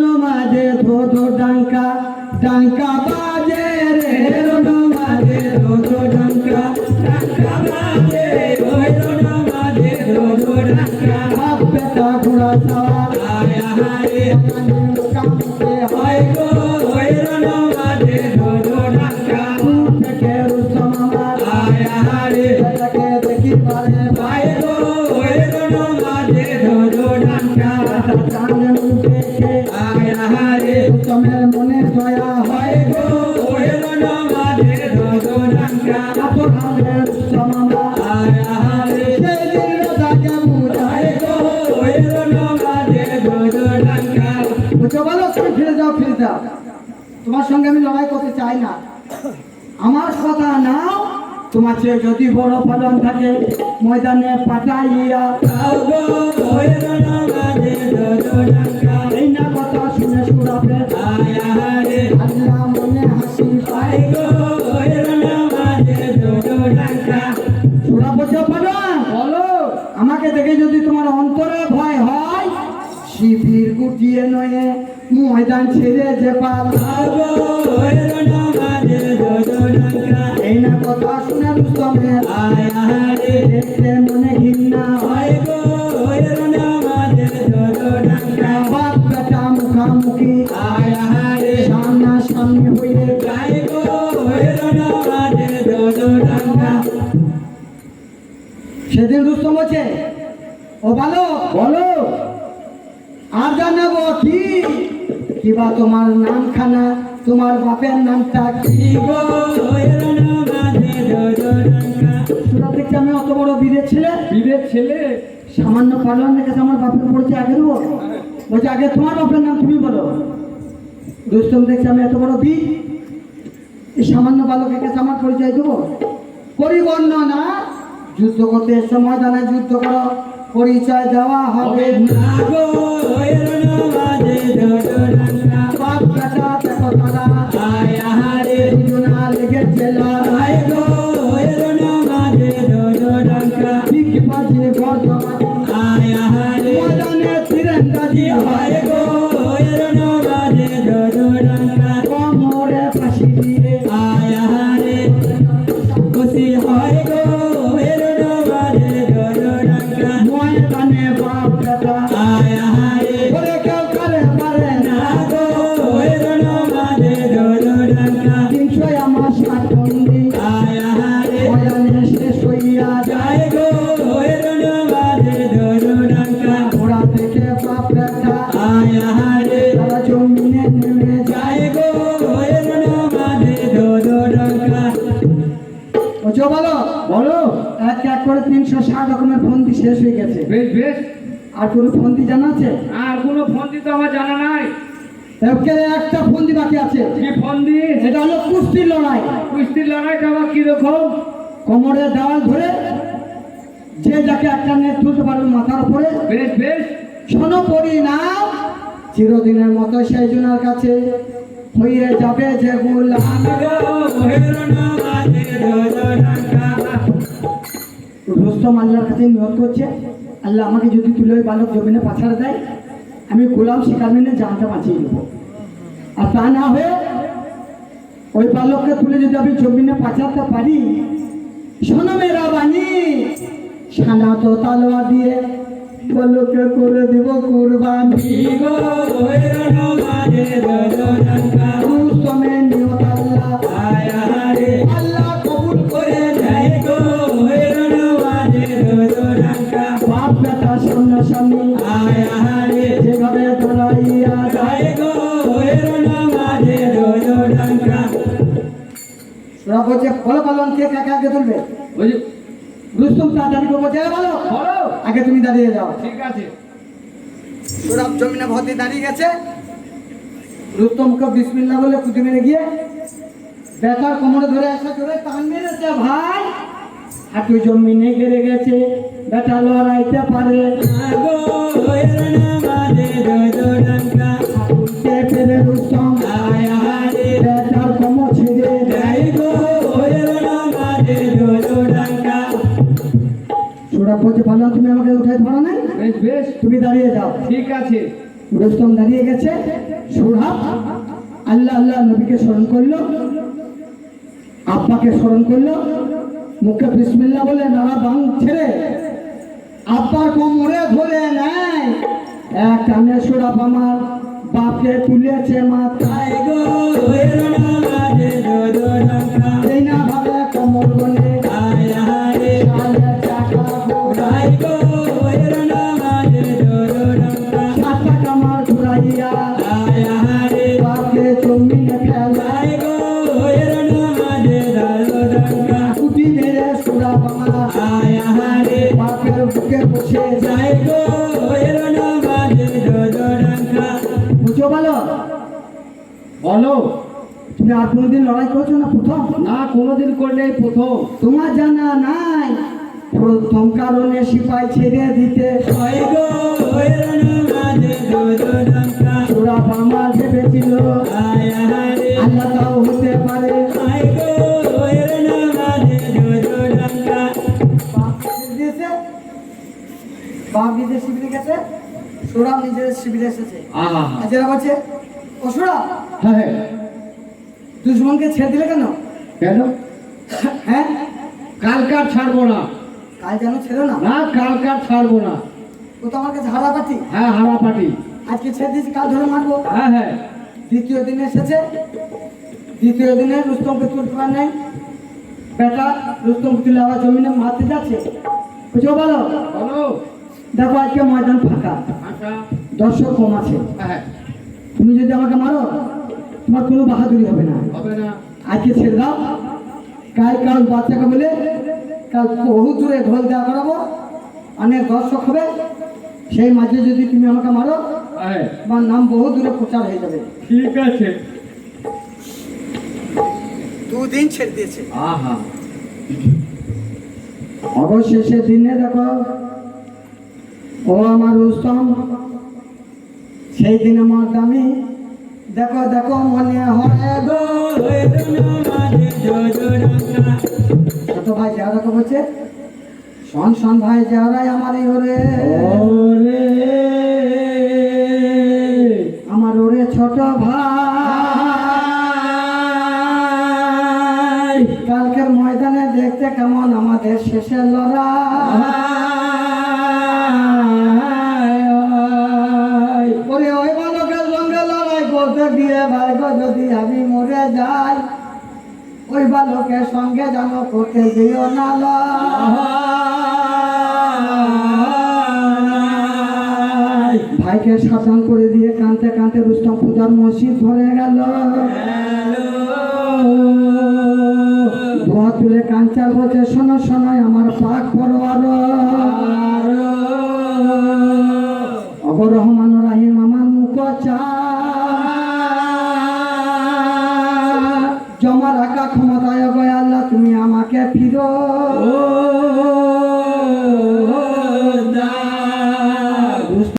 নমাজে ধো ধো ডাঙ্কা ডাঙ্কা বাজে। রুস্তমের মনে দয়া হয় গো। ওয়ের নমাজে ধো ধো ডাঙ্কা এত ভাবে রুস্তম আমার আয়া হায় সেদিন রাজাকে বুঝায় গো ওয়ের নমাজে ধো ধো বুঝো বলো ফিরে যাও ফিরে যাও। তোমার সঙ্গে আমি লড়াই করতে চাই না। আমার কথা নাও তোমার চেয়ে যদি বড় ফলন থাকে ময়দানে পাঠাইয়া কথা শুনে সুরাবে আল্লাহ মনে হাসি পাই গো, সেদিন রুস্তম বলছে ও ভালো? বলো। আর জানাব কি? কিবা তোমার নামখানা তোমার বাপের নামটা কি? গো দেখতে আমি অত বড় বীরের ছেলে? বীরের ছেলে? সামান্য পালনের কাছে আমার বাপের পরিচয় আগে দেবো? বলছে আগে তোমার বাপের নাম তুমি বলো। রুস্তম দেখছে আমি এত বড় বীর এই সামান্য বালকের কাছে আমার পরিচয় দেবো। পরিবর্ণ না যুদ্ধ করতে সময় ময়দানে যুদ্ধ করো পরিচয় দেওয়া হবে। না গো ফন্দি শেষ হয়ে গেছে। বেশ বেশ। আর কোনো ফন্দি জানা আছে? আর কোনো ফন্দি তো আমার জানা নাই। একে একটা ফন্দি বাকি আছে। কি ফন্দি এটা হলো কুস্তির লড়াই। কুস্তির লড়াইটা আবার কীরকম? কোমরের দেওয়াল ধরে যে যাকে একটা নেট তুলতে পারবে মাথার উপরে বেশ বেশ। শোনো পড়ি না চিরদিনের মতো সেই জনের কাছে হইয়ে যাবে যে গোলাম। রুস্তম আল্লাহর কাছে নিয়ত করছে আল্লাহ আমাকে যদি তুলে ওই বালক জমিনে পাছাড় দেয়, আমি গোলাম শিকার মেনে জানটা বাঁচিয়ে নেব। আর তা না হয়ে ওই বালককে তুলে যদি আমি জমিনে পাচাতে পারি, শোনো মেরা বাণী সানা তো তালোয়া দিয়ে বালককে করে দিব কুরবানি। সামনে যেভাবে যায় গো ওরা বলছে ফল পালন কে কাকে আগে তুলবে? রুস্তম তাড়াতাড়ি করব যে বলো। বলো। আগে তুমি দাঁড়িয়ে যাও। ঠিক আছে। সুরাব জমিনে ভর্তি দাঁড়িয়ে গেছে। রুস্তমকে বিসমিল্লা বলে কুটি মেরে গিয়ে বেটার কোমরে ধরে একটা ধরে টান মেরেছে ভাই। হাঁটু জমিনে গেড়ে গেছে। বেটা লড়াইতে পারে। না তুমি আমাকে উঠে ধরো নাই? বেশ বেশ। তুমি দাঁড়িয়ে যাও। ঠিক আছে। রুস্তম দাঁড়িয়ে গেছে। সুরহাব আল্লাহ আল্লাহ নবীকে স্মরণ করল। আব্বাকে স্মরণ করল। মুখে বিসমিল্লা বলে নাড়া বাং ছেড়ে আব্বার কোমরে ধরে নেয়। এক কানে সুরাপ আমার বাপকে তুলেছে মাথায় গো। তুমি আর কোনোদিন লড়াই করছ না প্রথম? না কোনোদিন করলে প্রথম। তোমার জানা নাই। প্রথম কারণে সিপাই ছেড়ে দিতে। ওরা বাংলা ভেবেছিল আল্লাহ তাও হতে পারে। বাপ নিজের শিবিরে গেছে সোরা নিজের শিবিরে এসেছে। আর যারা বলছে ও সোরা? হ্যাঁ হ্যাঁ। দুশ্মনকে ছেড়ে দিলে কেন? কেন? হ্যাঁ? কালকার ছাড়বো না। কাল যেন ছেড়ে না? না কালকার ছাড়বো না। ও তো আমার কাছে হারা পাচ্ছি হ্যাঁ হারা পাটি আজকে ছেড়ে দিয়েছি কাল ধরে মারবো। হ্যাঁ হ্যাঁ। দ্বিতীয় দিনে এসেছে। দ্বিতীয় দিনে রুস্তমকে তুলতে পার নাই। বেটা রুস্তম তুলে আবার জমিনে মারতে যাচ্ছে। বুঝো বলো? বলো। দেখো আজকে ময়দান ফাঁকা। দর্শক কম আছে। হ্যাঁ। তুমি যদি আমাকে মারো তোমার কোনো বাহাদুরি হবে না। হবে না। আজকে ছেড়ে দাও। কাল কাল বাচ্চাকে বলে কাল বহু দূরে ঢোল দেওয়া করাবো। অনেক দর্শক হবে। সেই মাঝে যদি তুমি আমাকে মারো হ্যাঁ তোমার নাম বহু দূরে প্রচার হয়ে যাবে। ঠিক আছে। দুদিন ছেড়ে দিয়েছে। আহা। অবশেষে দিনে দেখো ও আমার রুস্তম সেই দিন আমার দামি দেখো দেখো মনে হয় গো ছোট ভাই যারা বলছে শন শন ভাই যারাই আমার এই ওরে। আমার ওরে ছোট ভাই। কালকের ময়দানে দেখতে কেমন আমাদের শেষের লড়াই। করতে দিও। ভাইকে সাবধান করে দিয়ে কানতে কানতে রুস্তম পূজার মসজিদ ধরে গেল। ধোয়া তুলে কাঞ্চার বলছে শোনো শোনো, আমার পাক পরোয়ার অবর রহমান রাহিম, আমার মুখ চা জমা রাখা ক্ষমতায়